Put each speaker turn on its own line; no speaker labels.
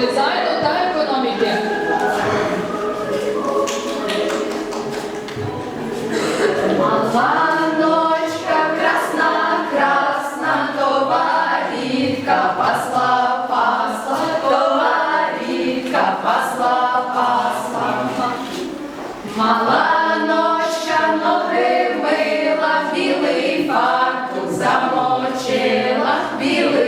дизайну та економіки.
Маланочка красна, красна, товарітка, пасла, пасла, товарітка, пасла, пасла. Маланочка ноги мила, білий фартук замочила, білий.